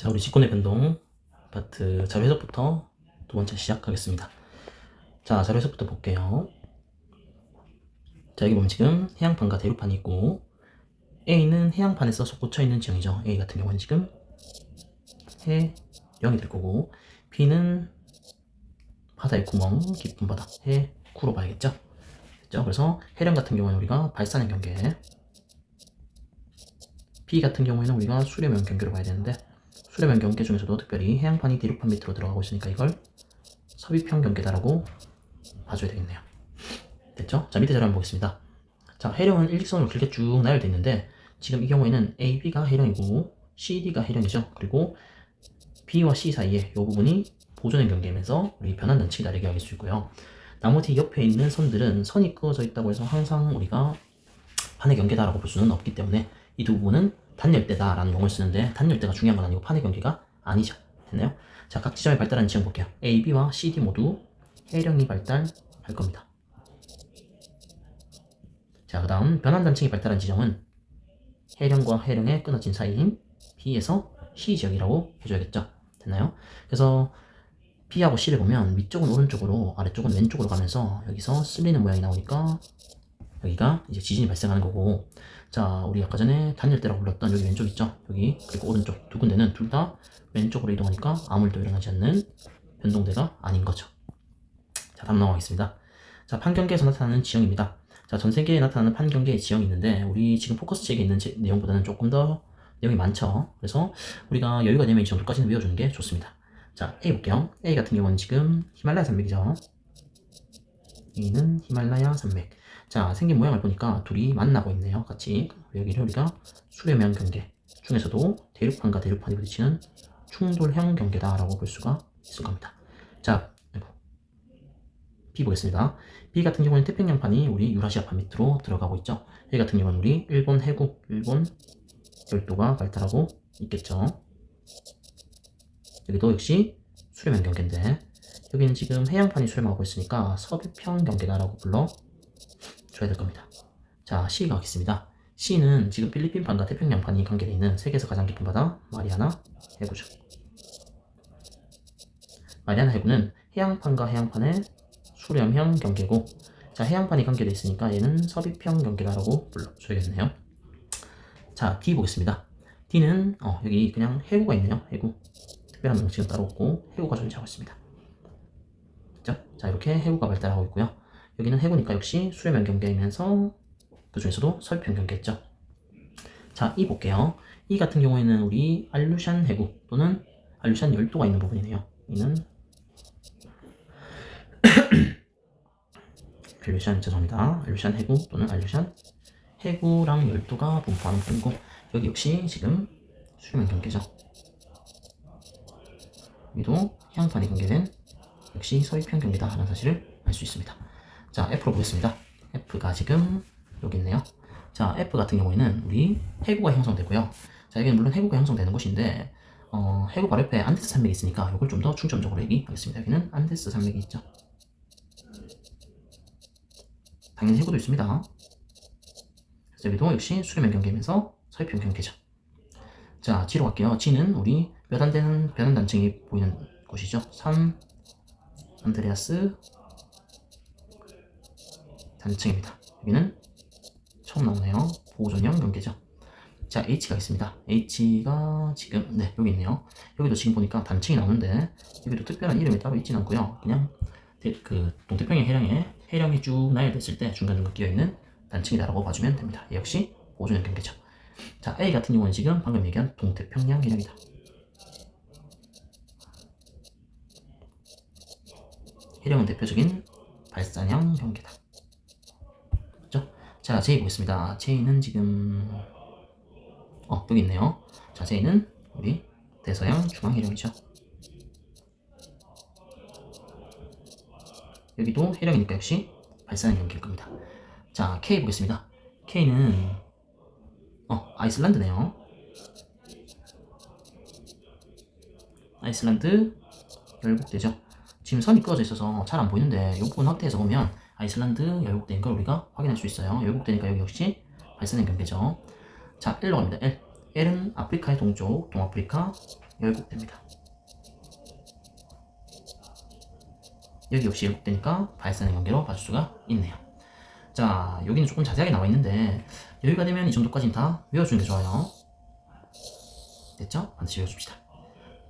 자, 우리 직권의 변동 파트 자료 해석부터 두 번째 시작하겠습니다. 자, 자료 해석부터 볼게요. 자, 여기 보면 지금 해양판과 대륙판이 있고 A는 해양판에서 솟구쳐 있는 지형이죠. A 같은 경우는 지금 해령이 될 거고 B는 바다의 구멍, 깊은 바다, 해구로 봐야겠죠. 됐죠? 그래서 해령 같은 경우는 우리가 발산형 경계 B 같은 경우에는 우리가 수렴형 경계로 봐야 되는데 수렴형 경계 중에서도 특별히 해양판이 대륙판 밑으로 들어가고 있으니까 이걸 섭입형 경계다라고 봐줘야 되겠네요. 됐죠? 자 밑에 자료 한번 보겠습니다. 자 해령은 일직선으로 길게 쭉 나열되어 있는데 지금 이 경우에는 A, B가 해령이고 C, D가 해령이죠. 그리고 B와 C 사이에 이 부분이 보존형 경계면서 우리 변환단치기 다르게 여길 수 있고요. 나머지 옆에 있는 선들은 선이 그어져 있다고 해서 항상 우리가 판의 경계다라고 볼 수는 없기 때문에 이 두 부분은 단열대다라는 용어를 쓰는데 단열대가 중요한 건 아니고 판의 경계가 아니죠. 됐나요? 자, 각 지점에 발달한 지형 볼게요. A, B와 C, D 모두 해령이 발달할 겁니다. 자, 그 다음 변환단층이 발달한 지점은 해령과 해령의 끊어진 사이인 B에서 C 지역이라고 해줘야겠죠. 됐나요? 그래서 B하고 C를 보면 위쪽은 오른쪽으로 아래쪽은 왼쪽으로 가면서 여기서 쓸리는 모양이 나오니까 여기가 이제 지진이 발생하는 거고. 자 우리 아까 전에 단열대라고 불렀던 여기 왼쪽 있죠? 여기 그리고 오른쪽 두 군데는 둘 다 왼쪽으로 이동하니까 아무 일도 일어나지 않는 변동대가 아닌 거죠. 자 다음 넘어가겠습니다. 자 판경계에서 나타나는 지형입니다. 자 전세계에 나타나는 판경계의 지형이 있는데 우리 지금 포커스 책에 있는 제- 내용보다는 조금 더 내용이 많죠. 그래서 우리가 여유가 되면 이 정도까지는 외워주는 게 좋습니다. 자 A 볼게요. A 같은 경우는 지금 히말라야 산맥이죠. A는 히말라야 산맥 자, 생긴 모양을 보니까 둘이 만나고 있네요. 같이. 여기를 우리가 수렴형 경계 중에서도 대륙판과 대륙판이 부딪히는 충돌형 경계다라고 볼 수가 있을 겁니다. 자. B 보겠습니다. B 같은 경우는 태평양판이 우리 유라시아판 밑으로 들어가고 있죠. A 같은 경우는 우리 일본 해구, 일본 열도가 발달하고 있겠죠. 여기도 역시 수렴형 경계인데 여기는 지금 해양판이 수렴하고 있으니까 서귀평 경계다라고 불러 줘야 될 겁니다. 자, C 가겠습니다. C는 지금 필리핀 판과 태평양 판이 관계되어 있는 세계에서 가장 깊은 바다 마리아나 해구죠. 마리아나 해구는 해양판과 해양판의 수렴형 경계고 자, 해양판이 관계되어 있으니까 얘는 서비평 경계다라고 불러줘야겠네요. 자, D 보겠습니다. D는 어, 여기 그냥 해구가 있네요. 해구. 특별한 명칭은 따로 없고 해구가 존재하고 있습니다. 자, 이렇게 해구가 발달하고 있고요. 여기는 해구니까 역시 수렴형 경계이면서 그 중에서도 서평 경계였죠. 자, 이 볼게요. 이 같은 경우에는 우리 알루샨 해구 또는 알루샨 열도가 있는 부분이네요. 이는 알루샨 죄송합니다. 알루샨 해구 또는 알루샨 해구랑 열도가 분포하는 부분이고 여기 역시 지금 수렴형 경계죠. 여기도 해양판이 경계된 역시 서위평 경계다라는 사실을 알 수 있습니다. 자, F로 보겠습니다. F가 지금 여기 있네요. 자, F 같은 경우에는 우리 해구가 형성되고요. 자, 여기는 물론 해구가 형성되는 곳인데, 어, 해구 바로 옆에 안데스 산맥이 있으니까 이걸 좀 더 중점적으로 얘기하겠습니다. 여기는 안데스 산맥이 있죠. 당연히 해구도 있습니다. 그래서 여기도 역시 수렴형 경계면서 서해평 경계죠. 자, G로 갈게요. G는 우리 몇 안 되는 변환 단층이 보이는 곳이죠. 3 안드레아스 단층입니다. 여기는 처음 나오네요. 보존형 경계죠. 자, H가 있습니다. H가 지금 네 여기 있네요. 여기도 지금 보니까 단층이 나오는데 여기도 특별한 이름이 따로 있진 않고요. 그냥 대- 그 동태평양 해령에 해령이 쭉 나열됐을 때 중간중간 끼어 있는 단층이다라고 봐주면 됩니다. 얘 역시 보존형 경계죠. 자, A 같은 경우는 지금 방금 얘기한 동태평양 해령이다. 해령은 대표적인 발산형 경계다. 자, J 보겠습니다. J는 지금 어 여기 있네요. 자, J는 우리 대서양 중앙 해령이죠. 여기도 해령이니까 역시 발산형 경계일 겁니다. 자, K 보겠습니다. K는 어 아이슬란드네요. 아이슬란드 열국대죠. 지금 선이 그어져 있어서 잘 안 보이는데 이 부분 확대해서 보면 아이슬란드 열국대인 걸 우리가 확인할 수 있어요. 열국대니까 여기 역시 발산형 경계죠. 자, L로 갑니다. L. L은 아프리카의 동쪽, 동아프리카, 열곡됩니다. 여기 역시 열곡되니까 발산의 관계로 봐줄 수가 있네요. 자, 여기는 조금 자세하게 나와 있는데 여기가 되면 이 정도까지는 다 외워주는 게 좋아요. 됐죠? 반드시 외워줍시다.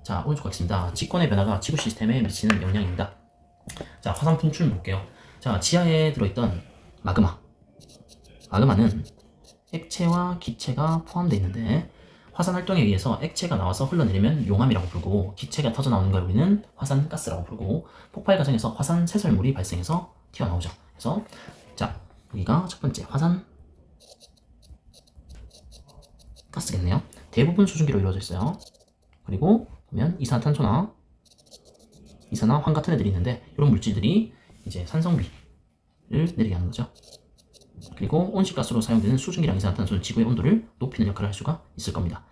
자, 오른쪽 가겠습니다. 직권의 변화가 지구 시스템에 미치는 영향입니다. 자, 화산 분출 볼게요. 자, 지하에 들어있던 마그마. 마그마는 액체와 기체가 포함되어 있는데 화산 활동에 의해서 액체가 나와서 흘러내리면 용암이라고 부르고 기체가 터져 나오는 걸 우리는 화산 가스라고 부르고 폭발 과정에서 화산 쇄설물이 발생해서 튀어나오죠. 그래서 자 여기가 첫 번째 화산 가스겠네요. 대부분 수증기로 이루어져 있어요. 그리고 보면 이산화탄소나 이산화 황 같은 애들이 있는데 이런 물질들이 이제 산성비를 내리게 하는 거죠. 그리고 온실가스로 사용되는 수증기랑 이산화탄소는 지구의 온도를 높이는 역할을 할 수가 있을 겁니다.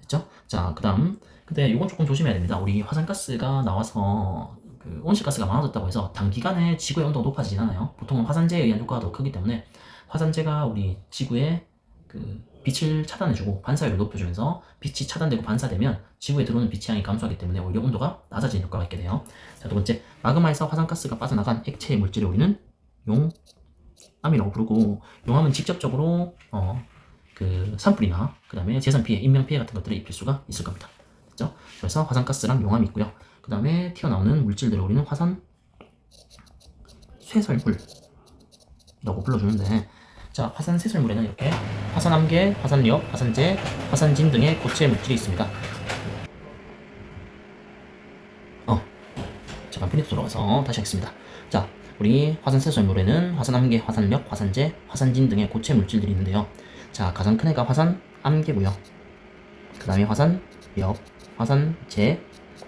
됐죠? 자, 그 다음. 근데 이건 조금 조심해야 됩니다. 우리 화산가스가 나와서 그 온실가스가 많아졌다고 해서 단기간에 지구의 온도가 높아지진 않아요. 보통은 화산재에 의한 효과가 더 크기 때문에 화산재가 우리 지구의 그 빛을 차단해주고 반사율을 높여주면서 빛이 차단되고 반사되면 지구에 들어오는 빛의 양이 감소하기 때문에 오히려 온도가 낮아지는 효과가 있게 돼요. 자, 두 번째. 마그마에서 화산가스가 빠져나간 액체의 물질을 우리는 용, 암이라고 부르고 용암은 직접적으로 어, 그 산불이나 그 다음에 재산 피해, 인명 피해 같은 것들을 입힐 수가 있을 겁니다. 그죠? 그래서 화산가스랑 용암이 있고요. 그 다음에 튀어나오는 물질들을 우리는 화산 쇠설물이라고 불러주는데 자 화산 쇠설물에는 이렇게 화산암계, 화산력, 화산재, 화산진 등의 고체 물질이 있습니다. 어 잠깐 프린트 돌아가서 다시 하겠습니다. 자 우리 화산 쇠설물에는 화산암계, 화산력, 화산재, 화산진 등의 고체 물질들이 있는데요. 자, 가장 큰 애가 화산 암계고요. 그 다음에 화산력, 화산재,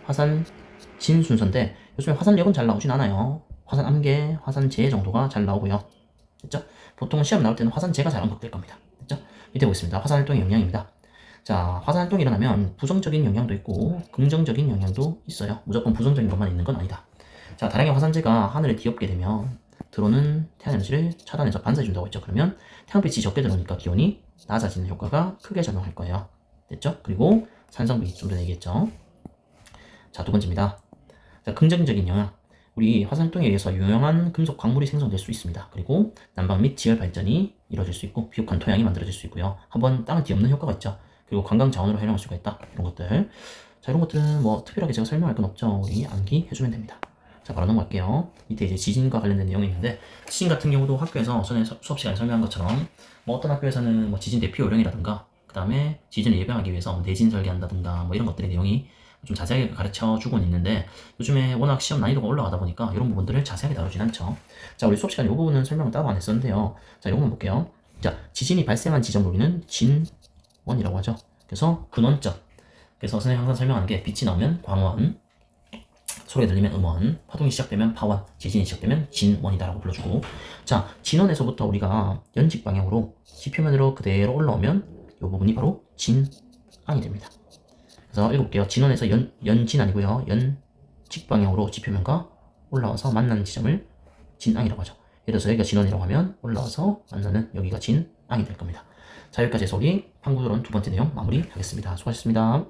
화산진 순서인데 요즘에 화산력은 잘 나오진 않아요. 화산 암계, 화산재 정도가 잘 나오고요. 됐죠? 보통 시험 나올 때는 화산 재가 잘 언급될 겁니다. 됐죠? 밑에 보겠습니다. 화산 활동의 영향입니다. 자, 화산 활동이 일어나면 부정적인 영향도 있고 긍정적인 영향도 있어요. 무조건 부정적인 것만 있는 건 아니다. 자, 다량의 화산재가 하늘에 뒤엎게 되면 들어오는 태양에너지를 차단해서 반사해준다고 했죠. 그러면 태양빛이 적게 들어오니까 기온이 낮아지는 효과가 크게 작용할 거예요. 됐죠? 그리고 산성비 좀 전에 얘기했죠. 자, 두 번째입니다. 자, 긍정적인 영향. 우리 화산활동에 의해서 유용한 금속 광물이 생성될 수 있습니다. 그리고 난방 및 지열 발전이 이루어질 수 있고 비옥한 토양이 만들어질 수 있고요. 한번 땅을 뒤엎는 효과가 있죠. 그리고 관광 자원으로 활용할 수가 있다. 이런 것들. 자, 이런 것들은 뭐 특별하게 제가 설명할 건 없죠. 우리 암기 해주면 됩니다. 자, 바로 넘어갈게요. 밑에 이제 지진과 관련된 내용이 있는데, 지진 같은 경우도 학교에서 전에 수- 수업 시간에 설명한 것처럼, 뭐 어떤 학교에서는 뭐 지진 대피 요령이라든가, 그 다음에 지진을 예방하기 위해서 뭐 내진 설계한다든가, 뭐 이런 것들의 내용이 좀 자세하게 가르쳐 주고는 있는데, 요즘에 워낙 시험 난이도가 올라가다 보니까 이런 부분들을 자세하게 다루진 않죠. 자, 우리 수업 시간에 이 부분은 설명을 따로 안 했었는데요. 자, 요거만 볼게요. 자, 지진이 발생한 지점을 우리는 진원이라고 하죠. 그래서 근원점. 그래서 선생님 항상 설명하는 게 빛이 나오면 광원, 소리가 들리면 음원, 파동이 시작되면 파원, 지진이 시작되면 진원이다라고 불러주고 자, 진원에서부터 우리가 연직 방향으로 지표면으로 그대로 올라오면 이 부분이 바로 진앙이 됩니다. 그래서 읽어볼게요. 진원에서 연, 연진 아니고요. 연직 방향으로 지표면과 올라와서 만나는 지점을 진앙이라고 하죠. 예를 들어서 여기가 진원이라고 하면 올라와서 만나는 여기가 진앙이 될 겁니다. 자, 여기까지 해서 우리 판구조론 두 번째 내용 마무리하겠습니다. 수고하셨습니다.